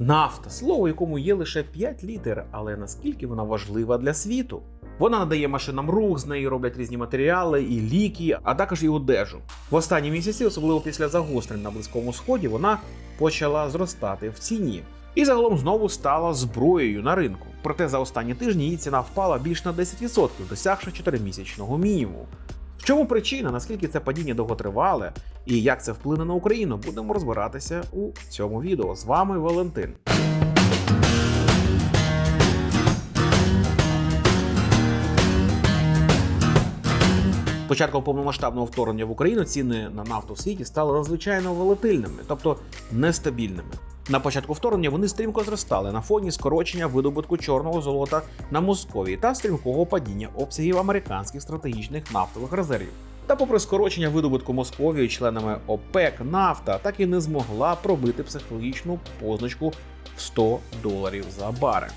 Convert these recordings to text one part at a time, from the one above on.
Нафта, слово, якому є лише 5 літер, але наскільки вона важлива для світу. Вона надає машинам рух, з неї роблять різні матеріали і ліки, а також і одежу. В останні місяці, особливо після загострень на Близькому Сході, вона почала зростати в ціні. І загалом знову стала зброєю на ринку. Проте за останні тижні її ціна впала більш на 10%, досягши 4-місячного мінімуму. Чому причина, наскільки це падіння довготривале і як це вплине на Україну, будемо розбиратися у цьому відео. З вами Валентин. Початком повномасштабного вторгнення в Україну ціни на нафту в світі стали надзвичайно волатильними, тобто нестабільними. На початку вторгнення вони стрімко зростали на фоні скорочення видобутку чорного золота на Московії та стрімкого падіння обсягів американських стратегічних нафтових резервів. Та, попри скорочення видобутку Московії членами ОПЕК, нафта так і не змогла пробити психологічну позначку в 100 доларів за барель.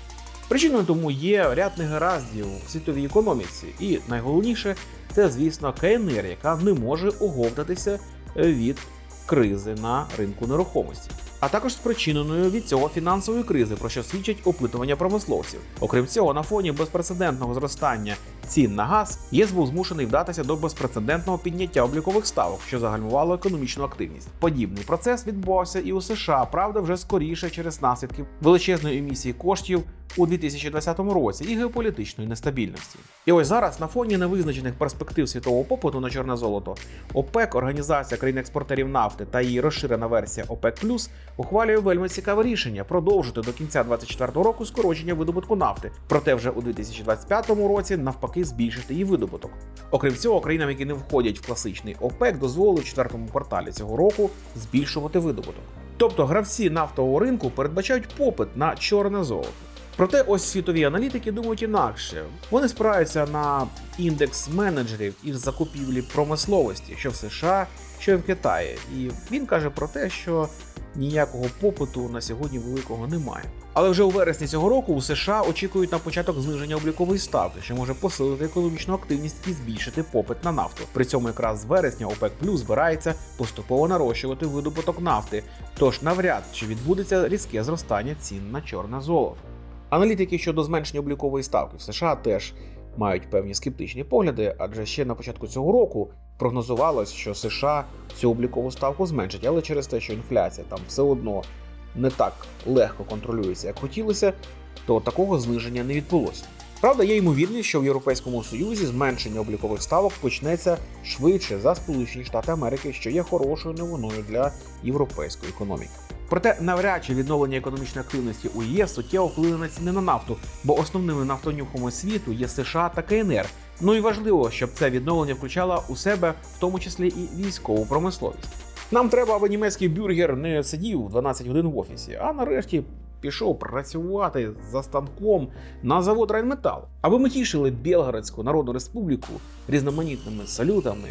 Причиною тому є ряд негараздів в світовій економіці, і найголовніше це, звісно, КНР, яка не може оговтатися від кризи на ринку нерухомості. А також спричиненою від цього фінансової кризи, про що свідчать опитування промисловців. Окрім цього, на фоні безпрецедентного зростання цін на газ ЄС був змушений вдатися до безпрецедентного підняття облікових ставок, що загальмувало економічну активність. Подібний процес відбувався і у США, правда, вже скоріше через наслідки величезної емісії коштів у 2020 році і геополітичної нестабільності. І ось зараз на фоні невизначених перспектив світового попиту на чорне золото ОПЕК, організація країн-експортерів нафти та її розширена версія ОПЕК ухвалює вельми цікаве рішення продовжити до кінця 2024 року скорочення видобутку нафти, проте вже у 2025 році навпаки збільшити її видобуток. Окрім цього, країнам, які не входять в класичний ОПЕК, дозволили в четвертому кварталі цього року збільшувати видобуток. Тобто гравці нафтового ринку передбачають попит на чорне золото. Проте ось світові аналітики думають інакше. Вони спираються на індекс менеджерів із закупівлі промисловості, що в США, що в Китаї. І він каже про те, що ніякого попиту на сьогодні великого немає. Але вже у вересні цього року у США очікують на початок зниження облікової ставки, що може посилити економічну активність і збільшити попит на нафту. При цьому якраз з вересня ОПЕК Плюс збирається поступово нарощувати видобуток нафти, тож навряд чи відбудеться різке зростання цін на чорне золото. Аналітики щодо зменшення облікової ставки в США теж мають певні скептичні погляди, адже ще на початку цього року прогнозувалось, що США цю облікову ставку зменшить, але через те, що інфляція там все одно не так легко контролюється, як хотілося, то такого зниження не відбулося. Правда, є ймовірність, що в Європейському Союзі зменшення облікових ставок почнеться швидше за Сполучені Штати Америки, що є хорошою новиною для європейської економіки. Проте навряд чи відновлення економічної активності у ЄС суттєво вплине на ціни на нафту, бо основними нафтонюхами світу є США та КНР. Ну і важливо, щоб це відновлення включало у себе в тому числі і військову промисловість. Нам треба, аби німецький бюргер не сидів 12 годин в офісі, а нарешті пішов працювати за станком на завод Райнметал, аби ми тішили Білгородську Народну Республіку різноманітними салютами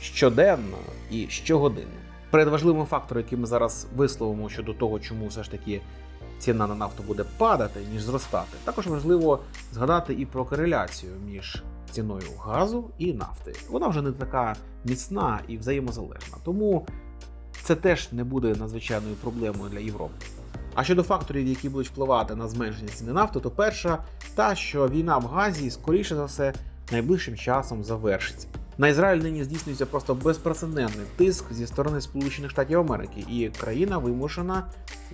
щоденно і щогодинно. Перед важливим фактором, який ми зараз висловимо щодо того, чому все ж таки ціна на нафту буде падати, ніж зростати, також важливо згадати і про кореляцію між ціною газу і нафти. Вона вже не така міцна і взаємозалежна, тому це теж не буде надзвичайною проблемою для Європи. А щодо факторів, які будуть впливати на зменшення ціни нафти, то перша та, що війна в Газі, скоріше за все, найближчим часом завершиться. На Ізраїль нині здійснюється просто безпрецедентний тиск зі сторони Сполучених Штатів Америки, і країна вимушена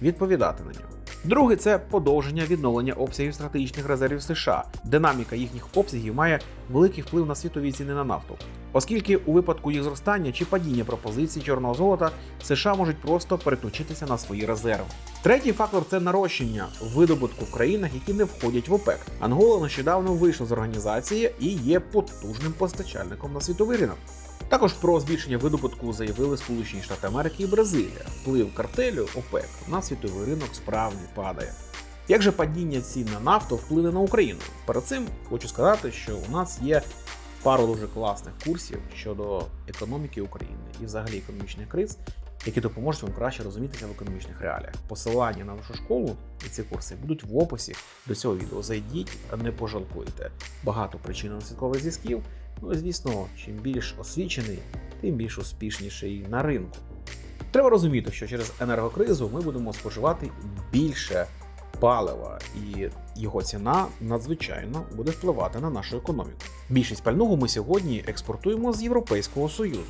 відповідати на нього. Другий це подовження відновлення обсягів стратегічних резервів США. Динаміка їхніх обсягів має великий вплив на світові ціни на нафту, оскільки у випадку їх зростання чи падіння пропозицій чорного золота США можуть просто переключитися на свої резерви. Третій фактор це нарощення видобутку в країнах, які не входять в ОПЕК. Ангола нещодавно вийшла з організації і є потужним постачальником на світовий ринок. Також про збільшення видобутку заявили Сполучені Штати Америки і Бразилія. Вплив картелю ОПЕК на світовий ринок справді падає. Як же падіння цін на нафту вплине на Україну? Перед цим хочу сказати, що у нас є пару дуже класних курсів щодо економіки України і взагалі економічних криз, які допоможуть вам краще розумітися в економічних реаліях. Посилання на нашу школу і ці курси будуть в описі до цього відео. Зайдіть, не пожалкуйте. Багато причинно-наслідкових зв'язків. Ну і звісно, чим більш освічений, тим більш успішніший на ринку. Треба розуміти, що через енергокризу ми будемо споживати більше палива, і його ціна надзвичайно буде впливати на нашу економіку. Більшість пального ми сьогодні експортуємо з Європейського Союзу.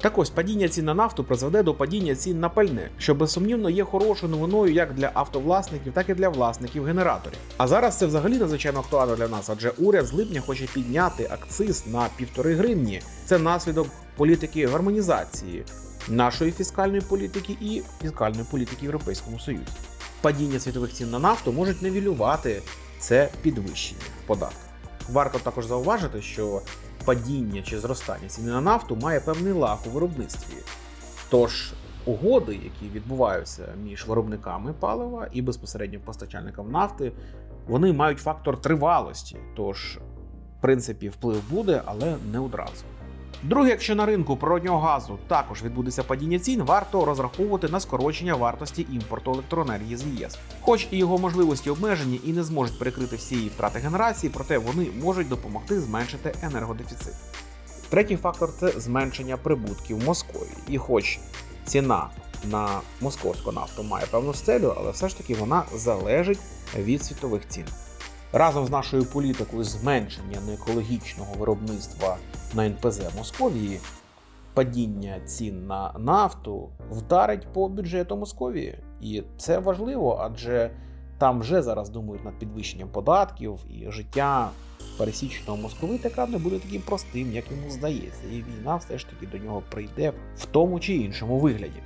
Так ось падіння цін на нафту призведе до падіння цін на пальне, що безсумнівно є хорошою новиною як для автовласників, так і для власників генераторів. А зараз це взагалі надзвичайно актуально для нас, адже уряд з липня хоче підняти акциз на півтори гривні. Це наслідок політики гармонізації нашої фіскальної політики і фіскальної політики Європейському Союзі. Падіння світових цін на нафту можуть невілювати це підвищення податків. Варто також зауважити, що падіння чи зростання ціни на нафту має певний лаг у виробництві. Тож угоди, які відбуваються між виробниками палива і безпосередньо постачальником нафти, вони мають фактор тривалості. Тож, в принципі, вплив буде, але не одразу. Друге, якщо на ринку природнього газу також відбудеться падіння цін, варто розраховувати на скорочення вартості імпорту електроенергії з ЄС. Хоч і його можливості обмежені і не зможуть перекрити всі втрати генерації, проте вони можуть допомогти зменшити енергодефіцит. Третій фактор це зменшення прибутків Московії. І хоч ціна на московську нафту має певну стелю, але все ж таки вона залежить від світових цін. Разом з нашою політикою зменшення неекологічного виробництва на НПЗ Московії, падіння цін на нафту вдарить по бюджету Московії. І це важливо, адже там вже зараз думають над підвищенням податків, і життя пересічного московитика не буде таким простим, як йому здається, і війна все ж таки до нього прийде в тому чи іншому вигляді.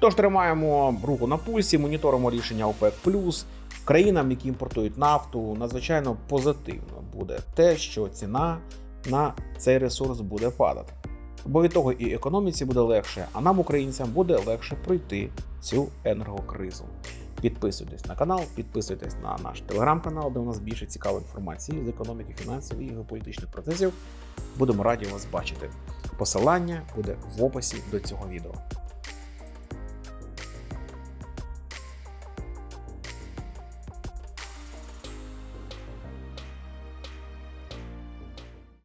Тож тримаємо руку на пульсі, моніторимо рішення ОПЕК+. Країнам, які імпортують нафту, надзвичайно позитивно буде те, що ціна на цей ресурс буде падати. Бо від того і економіці буде легше, а нам, українцям, буде легше пройти цю енергокризу. Підписуйтесь на канал, підписуйтесь на наш телеграм-канал, де у нас більше цікавої інформації з економіки, фінансів і геополітичних процесів. Будемо раді вас бачити. Посилання буде в описі до цього відео.